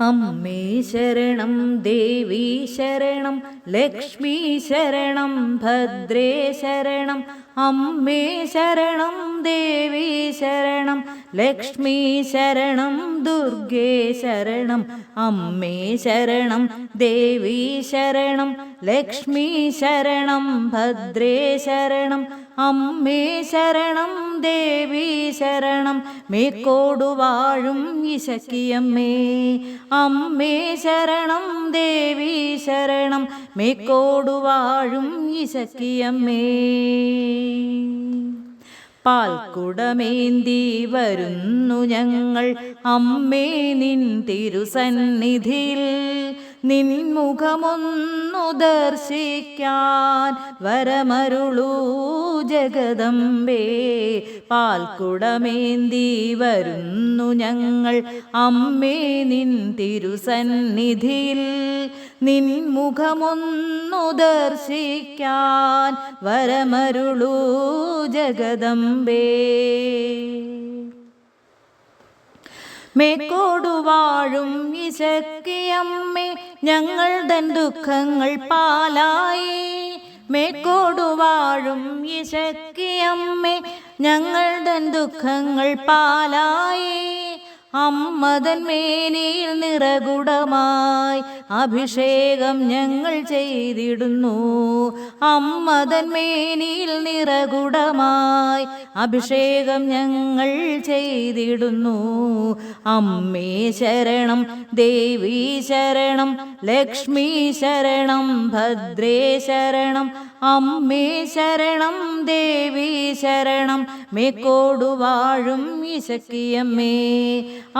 അമ്മേ ശരണം ദേവി ശരണം ലക്ഷ്മി ശരണം ഭദ്രേ ശരണം അമ്മേ ശരണം ദേവി ശരണം. ലക്ഷ്മി ശരണം ദുർഗേ ശരണം അമ്മേ ശരണം ദേവി ശരണം ലക്ഷ്മി ശരണം ഭദ്രേ ശരണം അമ്മേ ശരണം ദേവി ശരണം മേക്കോടു വാഴും ഇശക്കിയമ്മേ അമ്മേ ശരണം ദേവി ശരണം മേക്കോടു വാഴും ഇശക്കിയമ്മേ പാൽക്കുടമേന്തി വരുന്നു ഞങ്ങൾ. അമ്മേ നിൻ തിരുസന്നിധിയിൽ നിൻ മുഖമൊന്നു ദർശിക്കാൻ വരമരുളൂ ജഗദമ്പേ പാൽക്കുടമേന്തി വരുന്നു ഞങ്ങൾ. അമ്മേ നിൻ തിരുസന്നിധിയിൽ നിൻ മുഖമൊന്നു ദർശിക്കാൻ വരമരുളൂ ജഗദമ്പേ മേക്കോടു വാഴും ഇശക്കിയമ്മേ ഞങ്ങൾ തൻ ദുഃഖങ്ങൾ പാലായി. മേക്കോടുവാഴും ഇശക്കിയമ്മേ ഞങ്ങൾ തൻ ദുഃഖങ്ങൾ പാലായി. അമ്മതൻ മേനിയിൽ നിറകുടമായി അഭിഷേകം ഞങ്ങൾ ചെയ്തിടുന്നു. അമ്മതൻ മേനിയിൽ നിറകുടമായി അഭിഷേകം ഞങ്ങൾ ചെയ്തിടുന്നു. അമ്മേ ശരണം ദേവീ ശരണം ലക്ഷ്മി ശരണം ഭദ്രേ ശരണം അമ്മേ ശരണം ദേവി ശരണം മേക്കോടു വാഴും ഇശക്കിയമ്മേ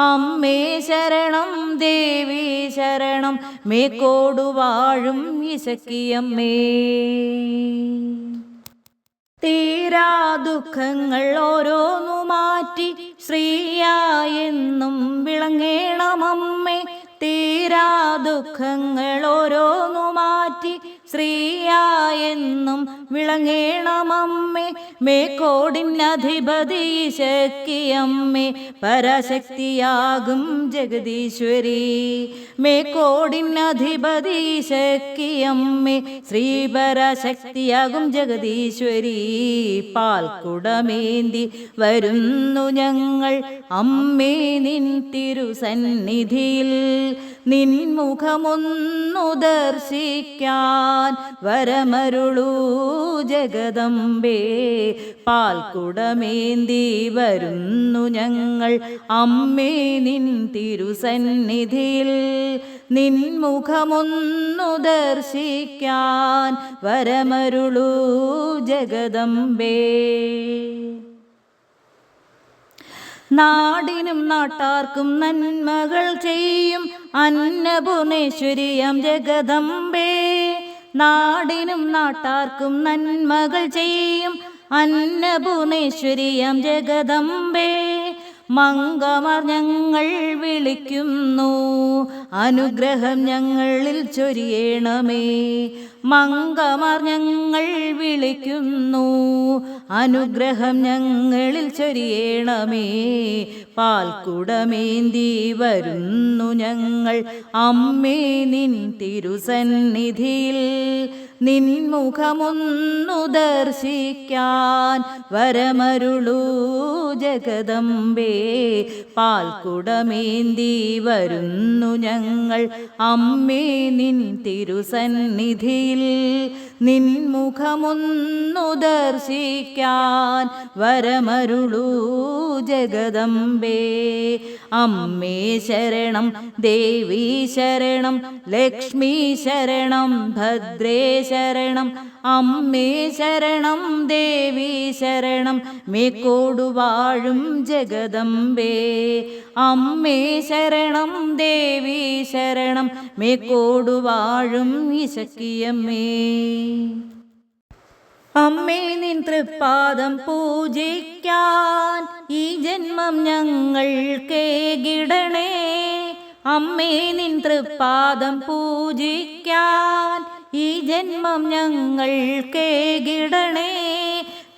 അമ്മേ ശരണം ദേവി ശരണം മേക്കോടു വാഴും ഇശക്കിയമ്മേ തീരാ ദുഃഖങ്ങൾ ഓരോന്നു മാറ്റി ശ്രീയായെന്നും വിളങ്ങേണമമ്മേ തീരാ ദുഃഖങ്ങൾ ഓരോന്നു മാറ്റി ശ്രീയായെന്നും വിളങ്ങേണമമ്മേ. മേക്കോടിനധിപതി ശക്തിയമ്മേ. പരാശക്തിയാകും ജഗദീശ്വരി. മേക്കോടിനധിപതി ശക്തിയമ്മേ. ശ്രീപരാശക്തിയാകും ജഗദീശ്വരി. പാൽക്കുടമേന്തി വരുന്നു ഞങ്ങൾ. അമ്മേ നിൻ തിരുസന്നിധിയിൽ നിൻ മുഖമൊന്നു ദർശിക്കാൻ വരമരുളൂ ജഗദമ്പേ പാൽക്കുടമേന്തി വരുന്നു ഞങ്ങൾ. അമ്മേ നിൻ തിരുസന്നിധിയിൽ നിൻമുഖമൊന്നു ദർശിക്കാൻ വരമരുളൂ ജഗദമ്പേ നാടിനും നാട്ടാർക്കും നന്മകൾ ചെയ്യും. അന്നപൂർണേശ്വരിയം ജഗദമ്പേ നാടിനും നാട്ടാർക്കും നന്മകൾ ചെയ്യും. അന്നപൂർണേശ്വരിയം ജഗദമ്പേ മംഗമർ ഞങ്ങൾ വിളിക്കുന്നു. അനുഗ്രഹം ഞങ്ങളിൽ ചൊരിയണമേ. മങ്കമാർ ഞങ്ങൾ വിളിക്കുന്നു. അനുഗ്രഹം ഞങ്ങളിൽ ചൊരിയണമേ. പാൽക്കുടമേന്തി വരുന്നു ഞങ്ങൾ. അമ്മേ നിൻ തിരുസന്നിധിയിൽ നിൻമുഖമൊന്നു ദർശിക്കാൻ വരമരുളൂ ജഗദമ്പേ പാൽക്കുടമേന്തി വരുന്നു ഞങ്ങൾ. അമ്മേ നിൻ തിരുസന്നിധിയിൽ നിൻ മുഖമൊന്നു ദർശിക്കാൻ വരമരുളൂ ജഗദമ്പേ അമ്മേ ശരണം ദേവി ശരണം ലക്ഷ്മി ശരണം ഭദ്രേ ശരണം അമ്മേ ശരണം ദേവി ശരണം മേക്കോടുവാഴും ജഗദംബേ. അമ്മേ ശരണം ദേവി ശരണം മേക്കോടു വാഴും ഇശക്കിയമ്മേ അമ്മേ നിൻ തൃപ്പാദം പൂജിക്കാൻ ഈ ജന്മം ഞങ്ങൾ കേകിടണേ അമ്മേ നിൻ തൃപ്പാദം പൂജിക്കാൻ ഈ ജന്മം ഞങ്ങൾ കേകിടണേ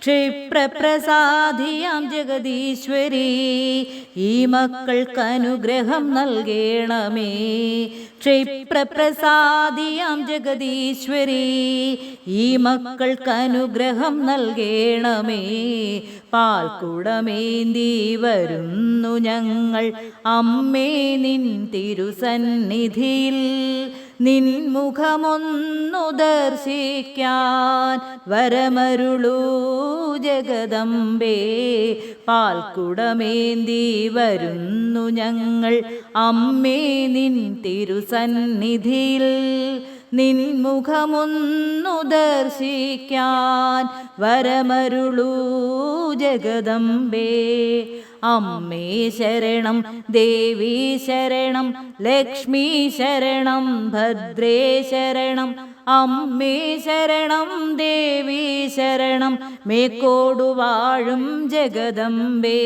ക്ഷിപ്രപ്രസാദിയാം ജഗദീശ്വരി. ഈ മക്കൾക്ക് അനുഗ്രഹം നൽകണമേ. ക്ഷിപ്രപ്രസാദിയാം ജഗദീശ്വരി. ഈ മക്കൾക്ക് അനുഗ്രഹം നൽകണമേ. പാൽക്കുടമേന്തി വരുന്നു ഞങ്ങൾ. അമ്മേ നിൻ തിരുസന്നിധിയിൽ നിൻമുഖമൊന്നു ദർശിക്കാൻ വരമരുളൂ ജഗദമ്പേ പാൽക്കുടമേന്തി വരുന്നു ഞങ്ങൾ. അമ്മേ നിൻ തിരുസന്നിധിയിൽ നിൻമുഖമൊന്നു ദർശിക്കാൻ വരമരുളൂ ജഗദമ്പേ അമ്മേ ശരണം ദേവി ശരണം ലക്ഷ്മി ശരണം ഭദ്രേ ശരണം അമ്മേ ശരണം ദേവി ശരണം മേക്കോടു വാഴും ജഗദമ്പേ